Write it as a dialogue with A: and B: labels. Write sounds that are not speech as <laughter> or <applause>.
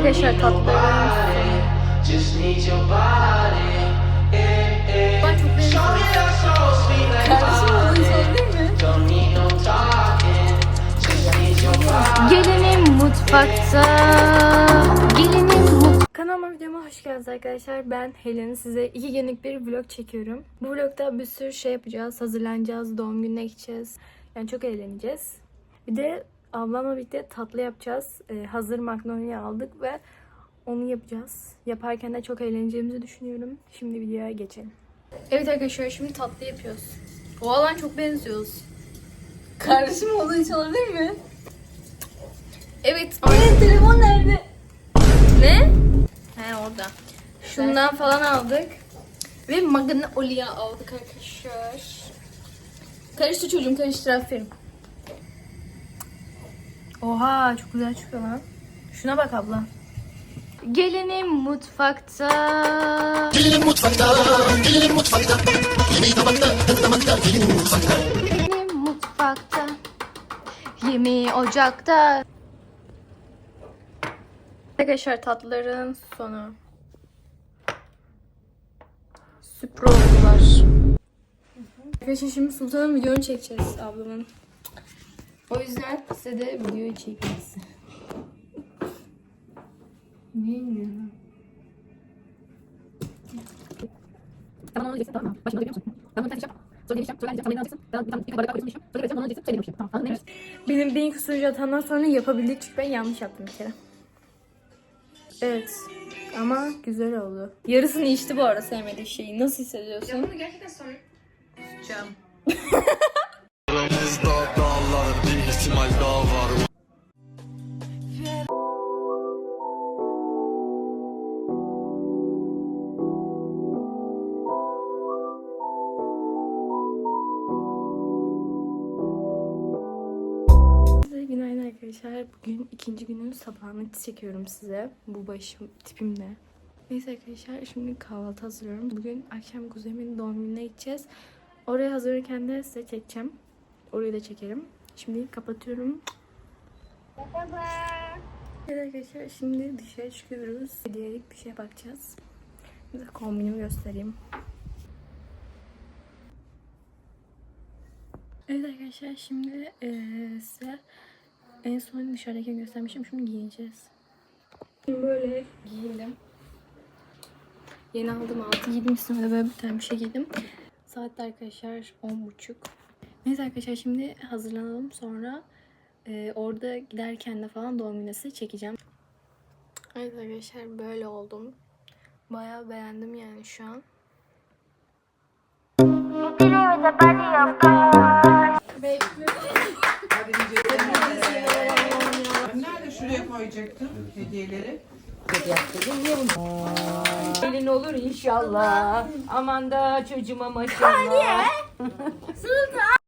A: Arkadaşlar tatlılarım. Ben çok mutfakta. Gelinim mut Kanalıma videoma hoş geldiniz arkadaşlar. Ben Helen. Size iki günlük bir vlog çekiyorum. Bu vlogda bir sürü şey yapacağız. Hazırlanacağız. Doğum gününe gideceğiz. Yani çok eğleneceğiz. Bir de ablamla birlikte tatlı yapacağız. Ee, hazır magnoli aldık ve onu yapacağız. Yaparken de çok eğleneceğimizi düşünüyorum. Şimdi videoya geçelim. Evet arkadaşlar şimdi tatlı yapıyoruz. O alan çok benziyoruz. Kardeşim olduğu için olabilir mi? Evet. Ay, telefon nerede? Ne? He orada. Şundan falan aldık. Ve magnolia aldık arkadaşlar. Karıştır çocuğum karıştır aferin. Oha çok güzel çıkıyor lan. Şuna bak abla. Gelinim mutfakta.
B: Gelinim mutfakta, gelinim mutfakta. Yemeği tabakta, tabakta, gelinim mutfakta.
A: Gelinim mutfakta. Yemeği ocakta. Arkadaşlar tatlıların sonu. Süper oldular. Arkadaşlar şimdi Sultan'ın videonu çekeceğiz ablamın. O yüzden size de videoyu. Bilmiyorum.
C: Tamam onu diyeceksin tamam mı? Başına dönüyor musun? Ben bunu tartışacağım. Sonra geleceğim. Sonra geleceksin. Kamerayı alacaksın. Ben bir tane bir bardak. Sonra geleceğim. Onu diyeceksin. Söyle demişim. Tamam. Anladın değil mi?
A: Benim beyin kusurucu hatamdan sonra yapabildik çünkü ben yanlış yaptım bir kere. Evet. Ama güzel oldu. Yarısını içti bu arada sevmediği şeyi. Nasıl hissediyorsun?
B: Aramızda <laughs>
A: günaydın arkadaşlar. Bugün ikinci günün sabahını çekiyorum size. Bu başım tipimle. Neyse arkadaşlar şimdi kahvaltı hazırlıyorum. Bugün akşam kuzenimin doğum gününe gideceğiz. Oraya hazırlarken de size çekeceğim. Orayı da çekerim. Şimdi kapatıyorum. Evet arkadaşlar şimdi dışarı çıkıyoruz. Hediyelik bir şey bakacağız. De kombinimi göstereyim. Evet arkadaşlar şimdi eee, size en son dışarıdaki göstermişim. Şimdi giyineceğiz. Şimdi böyle giyindim. Yeni aldım altı giydim. Üstüme böyle bir tane bir şey giydim. Saat arkadaşlar on buçuk. Neyse arkadaşlar şimdi hazırlanalım. Sonra eee, orada giderken de falan doğum günü size çekeceğim. Evet arkadaşlar böyle oldum. Bayağı beğendim yani şu an.
D: Şuraya koyacaktım hediyeleri?
E: Gelin olur inşallah. Aman da çocuğuma maşallah. <laughs>